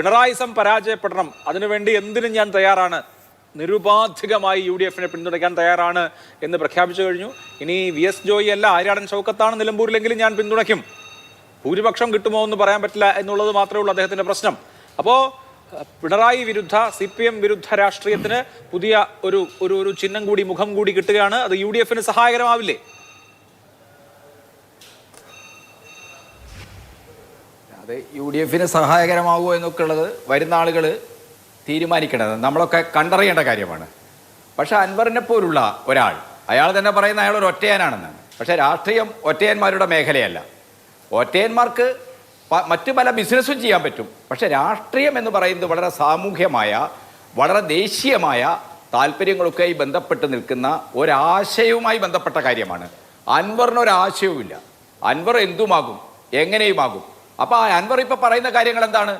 പിണറായിസം പരാജയപ്പെടണം. അതിനുവേണ്ടി എന്തിനും ഞാൻ തയ്യാറാണ്. നിരുപാധികമായി യു ഡി എഫിനെ പിന്തുണയ്ക്കാൻ തയ്യാറാണ് എന്ന് പ്രഖ്യാപിച്ചു കഴിഞ്ഞു. ഇനി വി എസ് ജോയി അല്ല ആര്യാടൻ ഷൗക്കത്താണ് നിലമ്പൂരിലെങ്കിലും ഞാൻ പിന്തുണയ്ക്കും. ഭൂരിപക്ഷം കിട്ടുമോ എന്ന് പറയാൻ പറ്റില്ല എന്നുള്ളത് മാത്രമേ ഉള്ളൂ അദ്ദേഹത്തിന്റെ പ്രശ്നം. അപ്പോൾ പിണറായി വിരുദ്ധ സി പി എം വിരുദ്ധ രാഷ്ട്രീയത്തിന് പുതിയ ഒരു ഒരു ചിഹ്നം കൂടി മുഖം കൂടി കിട്ടുകയാണ്. അത് യു ഡി എഫിന് സഹായകരമാവില്ലേ? അത് യു ഡി എഫിന് സഹായകരമാവുമോ എന്നൊക്കെ ഉള്ളത് വരുന്ന ആളുകൾ തീരുമാനിക്കേണ്ടത്. നമ്മളൊക്കെ കണ്ടറിയേണ്ട കാര്യമാണ്. പക്ഷേ അൻവറിനെ പോലുള്ള ഒരാൾ അയാൾ തന്നെ പറയുന്ന അയാൾ ഒരു ഒറ്റയാനാണെന്നാണ്. പക്ഷേ രാഷ്ട്രീയം ഒറ്റയന്മാരുടെ മേഖലയല്ല. ഒറ്റയന്മാർക്ക് മറ്റു പല ബിസിനസ്സും ചെയ്യാൻ പറ്റും. പക്ഷേ രാഷ്ട്രീയം എന്ന് പറയുന്നത് വളരെ സാമൂഹ്യമായ വളരെ ദേശീയമായ താല്പര്യങ്ങളൊക്കെയായി ബന്ധപ്പെട്ട് നിൽക്കുന്ന ഒരാശയവുമായി ബന്ധപ്പെട്ട കാര്യമാണ്. അൻവറിനൊരാശയവുമില്ല. അൻവർ എന്തുമാകും? എങ്ങനെയുമാകും? അപ്പൊ അൻവർ ഇപ്പൊ പറയുന്ന കാര്യങ്ങൾ എന്താണ്?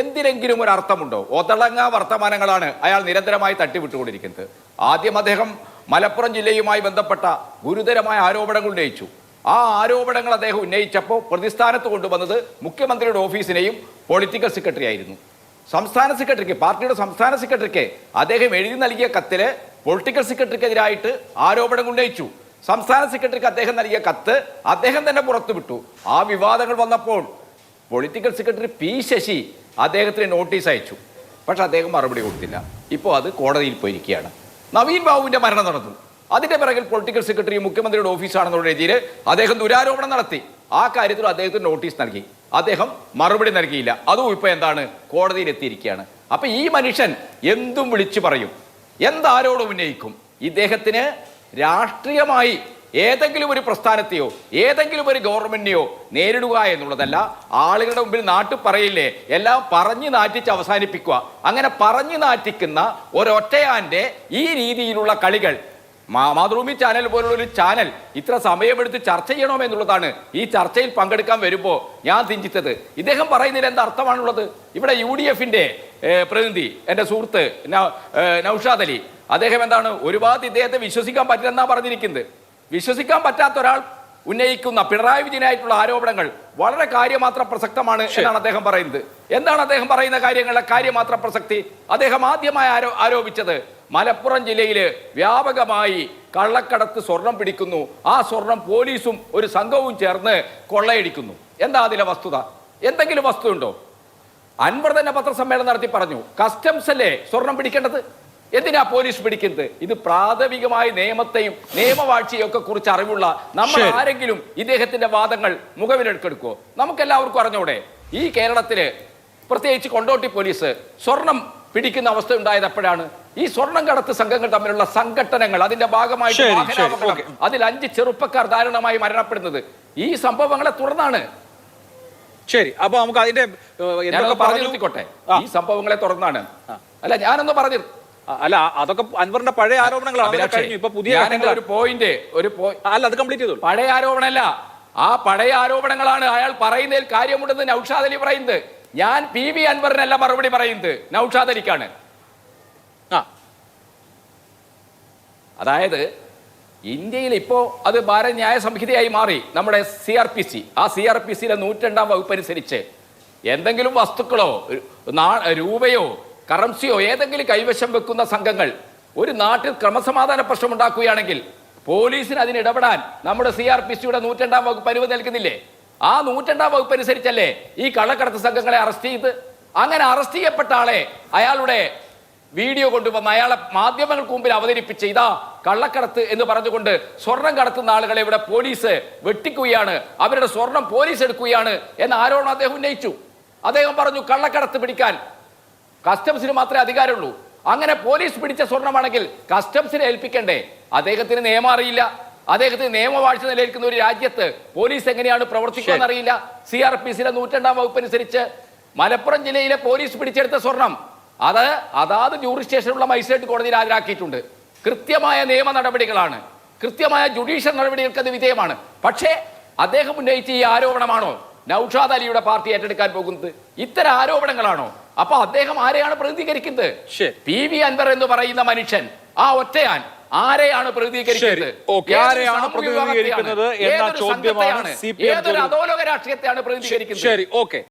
എന്തിനെങ്കിലും ഒരു അർത്ഥമുണ്ടോ? ഒതളങ്ങ വർത്തമാനങ്ങളാണ് അയാൾ നിരന്തരമായി തട്ടിവിട്ടുകൊണ്ടിരിക്കുന്നത്. ആദ്യം അദ്ദേഹം മലപ്പുറം ജില്ലയുമായി ബന്ധപ്പെട്ട ഗുരുതരമായ ആരോപണങ്ങൾ ഉന്നയിച്ചു. ആ ആരോപണങ്ങൾ അദ്ദേഹം ഉന്നയിച്ചപ്പോൾ പ്രതിസ്ഥാനത്ത് കൊണ്ടുവന്നത് മുഖ്യമന്ത്രിയുടെ ഓഫീസിനെയും പൊളിറ്റിക്കൽ സെക്രട്ടറി ആയിരുന്നു. സംസ്ഥാന സെക്രട്ടറിക്ക് പാർട്ടിയുടെ സംസ്ഥാന സെക്രട്ടറിക്ക് അദ്ദേഹം എഴുതി നൽകിയ കത്തിൽ പൊളിറ്റിക്കൽ സെക്രട്ടറിക്കെതിരായിട്ട് ആരോപണം ഉന്നയിച്ചു. സംസ്ഥാന സെക്രട്ടറിക്ക് അദ്ദേഹം നൽകിയ കത്ത് അദ്ദേഹം തന്നെ പുറത്തുവിട്ടു. ആ വിവാദങ്ങൾ വന്നപ്പോൾ പൊളിറ്റിക്കൽ സെക്രട്ടറി പി ശശി അദ്ദേഹത്തിന് നോട്ടീസ് അയച്ചു. പക്ഷെ അദ്ദേഹം മറുപടി കൊടുത്തില്ല. ഇപ്പോൾ അത് കോടതിയിൽ പോയിരിക്കുകയാണ്. നവീൻ ബാബുവിന്റെ മരണം നടന്നു. അതിന്റെ പിറകിൽ പൊളിറ്റിക്കൽ സെക്രട്ടറി മുഖ്യമന്ത്രിയുടെ ഓഫീസാണെന്നുള്ള രീതിയിൽ അദ്ദേഹം ദുരാരോപണം നടത്തി. ആ കാര്യത്തിൽ അദ്ദേഹത്തിന് നോട്ടീസ് നൽകി. അദ്ദേഹം മറുപടി നൽകിയില്ല. അതും ഇപ്പോൾ എന്താണ്? കോടതിയിൽ എത്തിയിരിക്കുകയാണ്. അപ്പോൾ ഈ മനുഷ്യൻ എന്തും വിളിച്ചു പറയും. എന്താരോടും ഉന്നയിക്കും. ഇദ്ദേഹത്തിന് രാഷ്ട്രീയമായി ഏതെങ്കിലും ഒരു പ്രസ്ഥാനത്തെയോ ഏതെങ്കിലും ഒരു ഗവൺമെന്റിനെയോ നേരിടുക എന്നുള്ളതല്ല ആളുകളുടെ മുമ്പിൽ നാട്ടു പറയില്ലേ എല്ലാം പറഞ്ഞു നാറ്റിച്ച് അവസാനിപ്പിക്കുക. അങ്ങനെ പറഞ്ഞു നാറ്റിക്കുന്ന ഒരൊറ്റയാന്റെ ഈ രീതിയിലുള്ള കളികൾ മാതൃഭൂമി ചാനൽ പോലുള്ള ഒരു ചാനൽ ഇത്ര സമയമെടുത്ത് ചർച്ച ചെയ്യണമെന്നുള്ളതാണ്. ഈ ചർച്ചയിൽ പങ്കെടുക്കാൻ വരുമ്പോൾ ഞാൻ ചിന്തിച്ചത് ഇദ്ദേഹം പറയുന്നതിൽ എന്താ അർത്ഥമാണുള്ളത്? ഇവിടെ യു ഡി എഫിന്റെ പ്രതിനിധി എന്റെ സുഹൃത്ത് നൗഷാദ് അലി അദ്ദേഹം എന്താണ് ഒരുപാട് ഇദ്ദേഹത്തെ വിശ്വസിക്കാൻ പറ്റില്ലെന്നാ പറഞ്ഞിരിക്കുന്നത്. വിശ്വസിക്കാൻ പറ്റാത്ത ഒരാൾ ഉന്നയിക്കുന്ന പിണറായി വിജയനായിട്ടുള്ള ആരോപണങ്ങൾ വളരെ കാര്യമാത്ര പ്രസക്തമാണ് എന്നാണ് അദ്ദേഹം പറയുന്നത്. എന്താണ് അദ്ദേഹം പറയുന്ന കാര്യങ്ങളുടെ കാര്യമാത്ര പ്രസക്തി? അദ്ദേഹം ആദ്യമായി ആരോ ആരോപിച്ചത് മലപ്പുറം ജില്ലയിൽ വ്യാപകമായി കള്ളക്കടത്ത് സ്വർണം പിടിക്കുന്നു. ആ സ്വർണം പോലീസും ഒരു സംഘവും ചേർന്ന് കൊള്ളയടിക്കുന്നു. എന്താ അതിലെ വസ്തുത? എന്തെങ്കിലും വസ്തുണ്ടോ അൻവർ തന്നെ പത്രസമ്മേളനം നടത്തി പറഞ്ഞു കസ്റ്റംസ് അല്ലേ സ്വർണം പിടിക്കേണ്ടത്? എന്തിനാ പോലീസ് പിടിക്കുന്നത്? ഇത് പ്രാഥമികമായ നിയമത്തെയും നിയമവാഴ്ചയും ഒക്കെ കുറിച്ച് അറിവുള്ള നമ്മൾ ആരെങ്കിലും ഇദ്ദേഹത്തിന്റെ വാദങ്ങൾ മുഖവിലെടുക്കെടുക്കുമോ നമുക്കെല്ലാവർക്കും അറിഞ്ഞൂടെ? ഈ കേരളത്തിൽ പ്രത്യേകിച്ച് കൊണ്ടോട്ടി പോലീസ് സ്വർണം പിടിക്കുന്ന അവസ്ഥ ഉണ്ടായത് എപ്പോഴാണ് ഈ സ്വർണം കടത്ത് സംഘങ്ങൾ തമ്മിലുള്ള സംഘടനകൾ അതിന്റെ ഭാഗമായിട്ട് വാഹനാപകടം, അതിൽ അഞ്ച് ചെറുപ്പക്കാർ ദാരുണമായി മരണപ്പെടുന്നത്. ഈ സംഭവങ്ങളെ തുടർന്നാണ്. ശരി അപ്പൊ നമുക്ക് അതിന്റെ പറഞ്ഞു? നിർത്തിക്കോട്ടെ ഈ സംഭവങ്ങളെ തുടർന്നാണ്. അല്ല ഞാനൊന്ന് പറഞ്ഞു അല്ല അതൊക്കെ അൻവറിന്റെ പഴയ ആരോപണങ്ങളാണ്. കഴിഞ്ഞു. ഇപ്പൊ പുതിയ ഒരു പോയിന്റ് ഒരു അല്ല അത് കംപ്ലീറ്റ് ചെയ്തു പഴയ ആരോപണമല്ല. ആ പഴയ ആരോപണങ്ങളാണ് അയാൾ പറയുന്നതിൽ കാര്യമുണ്ടെന്ന് നൌഷാദ് അലി പറയുന്നത്. ഞാൻ പി വി അൻവറിനല്ല മറുപടി പറയുന്നത്. നൌഷാദ് അലിക്കാണ്. ആ. അതായത് ഇന്ത്യയിൽ ഇപ്പോ അത് ഭാരത് ന്യായ സംഹിതയായി മാറി. നമ്മുടെ സി ആർ പി സി. ആ സി ആർ പി സിയിലെ നൂറ്റണ്ടാം വകുപ്പ് അനുസരിച്ച് എന്തെങ്കിലും വസ്തുക്കളോ രൂപയോ കറൻസിയോ ഏതെങ്കിലും കൈവശം വെക്കുന്ന സംഘങ്ങൾ ഒരു നാട്ടിൽ ക്രമസമാധാന പ്രശ്നം ഉണ്ടാക്കുകയാണെങ്കിൽ പോലീസിന് അതിന് ഇടപെടാൻ നമ്മുടെ സി ആർ പി സിയുടെ നൂറ്റണ്ടാം വകുപ്പ് അനുമതി നൽകുന്നില്ലേ? ആ നൂറ്റണ്ടാം വകുപ്പ് അനുസരിച്ചല്ലേ ഈ കള്ളക്കടത്ത് സംഘങ്ങളെ അറസ്റ്റ് ചെയ്ത്? അങ്ങനെ അറസ്റ്റ് ചെയ്യപ്പെട്ട ആളെ അയാളുടെ വീഡിയോ കൊണ്ടുവന്ന് അയാളെ മാധ്യമങ്ങൾക്ക് മുമ്പിൽ അവതരിപ്പിച്ച് ഇതാ കള്ളക്കടത്ത് എന്ന് പറഞ്ഞുകൊണ്ട് സ്വർണം കടത്തുന്ന ആളുകളെ ഇവിടെ പോലീസ് വെട്ടിക്കുകയാണ്. അവരുടെ സ്വർണം പോലീസ് എടുക്കുകയാണ് എന്ന് ആരോപണം അദ്ദേഹം ഉന്നയിച്ചു. അദ്ദേഹം പറഞ്ഞു കള്ളക്കടത്ത് പിടിക്കാൻ കസ്റ്റംസിന് മാത്രമേ അധികാരമുള്ളൂ. അങ്ങനെ പോലീസ് പിടിച്ച സ്വർണമാണെങ്കിൽ കസ്റ്റംസിനെ ഏൽപ്പിക്കണ്ടേ? അദ്ദേഹത്തിന് നിയമം അറിയില്ല. അദ്ദേഹത്തിന് നിയമവാഴ്ച നിലനിൽക്കുന്ന ഒരു രാജ്യത്ത് പോലീസ് എങ്ങനെയാണ് പ്രവർത്തിക്കുക അറിയില്ല. സി ആർ പി സിയുടെ നൂറ്റണ്ടാം വകുപ്പ് അനുസരിച്ച് മലപ്പുറം ജില്ലയിലെ പോലീസ് പിടിച്ചെടുത്ത സ്വർണം. അത് അതാത് ജൂറിസ്റ്റേഷനുള്ള മജിസ്ട്രേറ്റ് കോടതിയിൽ ഹാജരാക്കിയിട്ടുണ്ട്. കൃത്യമായ നിയമ നടപടികളാണ്. കൃത്യമായ ജുഡീഷ്യൽ നടപടികൾക്ക് അത് വിധേയമാണ്. പക്ഷേ അദ്ദേഹം ഉന്നയിച്ച ഈ ആരോപണമാണോ? നൌഷാദ് അലിയുടെ പാർട്ടി ഏറ്റെടുക്കാൻ പോകുന്നത്? ഇത്തരം ആരോപണങ്ങളാണോ? അപ്പൊ അദ്ദേഹം ആരെയാണ് പ്രതികരിക്കുന്നത്. പി വി അൻവർ എന്ന് പറയുന്ന മനുഷ്യൻ. ആ ഒറ്റയാൻ. ആരെയാണ്. ഏതൊരു ആരെയാണ് പ്രതിനിധീകരിക്കുന്നത് എന്ന ചോദ്യമാണ് ഏതൊരു അധോലോക രാഷ്ട്രീയത്തെയാണ് പ്രതിനിധീകരിക്കുന്നത്? ശരി. ഓക്കെ.